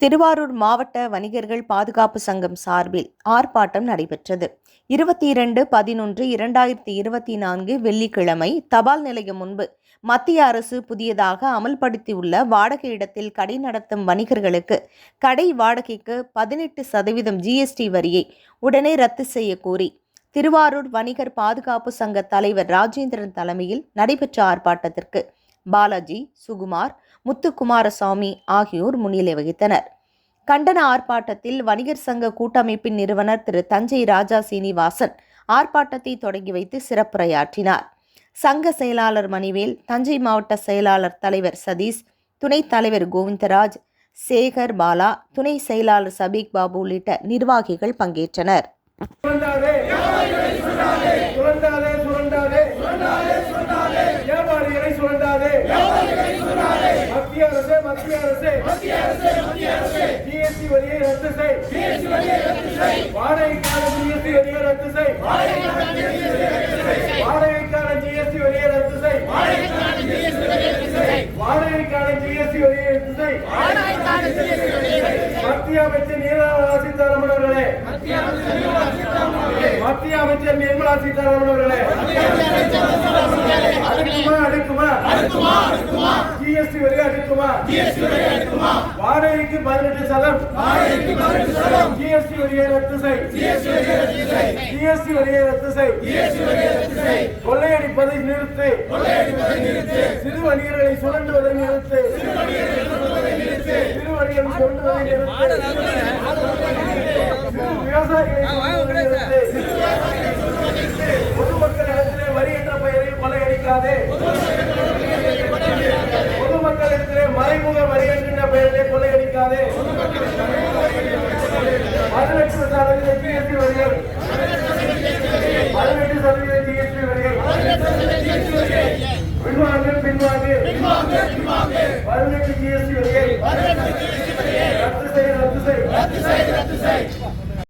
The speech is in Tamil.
திருவாரூர் மாவட்ட வணிகர்கள் பாதுகாப்பு சங்கம் சார்பில் ஆர்ப்பாட்டம் நடைபெற்றது. இருபத்தி இரண்டு பதினொன்று இரண்டாயிரத்தி இருபத்தி நான்கு வெள்ளிக்கிழமை தபால் நிலையம் முன்பு மத்திய அரசு புதியதாக அமல்படுத்தியுள்ள வாடகை இடத்தில் கடை நடத்தும் வணிகர்களுக்கு கடை வாடகைக்கு பதினெட்டு சதவீதம் ஜிஎஸ்டி வரியை உடனே ரத்து செய்ய கோரி திருவாரூர் வணிகர் பாதுகாப்பு சங்க தலைவர் ராஜேந்திரன் தலைமையில் நடைபெற்ற ஆர்ப்பாட்டத்திற்கு பாலாஜி சுகுமார் முத்துக்குமாரசாமி ஆகியோர் முன்னிலை வகித்தனர். கண்டன ஆர்ப்பாட்டத்தில் வணிகர் சங்க கூட்டமைப்பின் நிறுவனர் திரு தஞ்சை ராஜா சீனிவாசன் ஆர்ப்பாட்டத்தை தொடங்கி வைத்து சிறப்புரையாற்றினார். சங்க செயலாளர் மணிவேல் தஞ்சை மாவட்ட செயலாளர் தலைவர் சதீஷ் துணைத் தலைவர் கோவிந்தராஜ் சேகர் பாலா துணை செயலாளர் சபீக் பாபு உள்ளிட்ட நிர்வாகிகள் பங்கேற்றனர். அரசே மத்திய அரசே ஜிஎஸ்டி வரியை ரத்து செய். வாடகைக்கான ஜிஎஸ்டி வரியை ரத்து செய். வாடகைக்கான ஜிஎஸ்டி வரியை ரத்து செய். வாடகைக்கான ஜிஎஸ்டி வரியை ரத்து செய். மத்திய அமைச்சர் நீலா சீதாராமன் அவர்களே. மத்திய அமைச்சர் நிர்மலா சீதாராமன் அவர்களே. அடுக்குமா அடுக்குமா? ஜிஎஸ்டி வரி அடுக்குமா? வாடகைக்கு பதினெட்டு சதம். ஜிஎஸ்டி வரியை ரத்து செய். ஜிஎஸ்டி வரியை ரத்து செய். கொள்ளையடிப்பதை நிறுத்து. சிறு வணிகர்களை சுரண்டுவதை நிறுத்து. சிறு வணிகர்கள் சுரண்டுவதை நிறுத்து. விவசாயிகளை பின்வாங்கு பதினெட்டு ஜிஎஸ்டி வரிகள்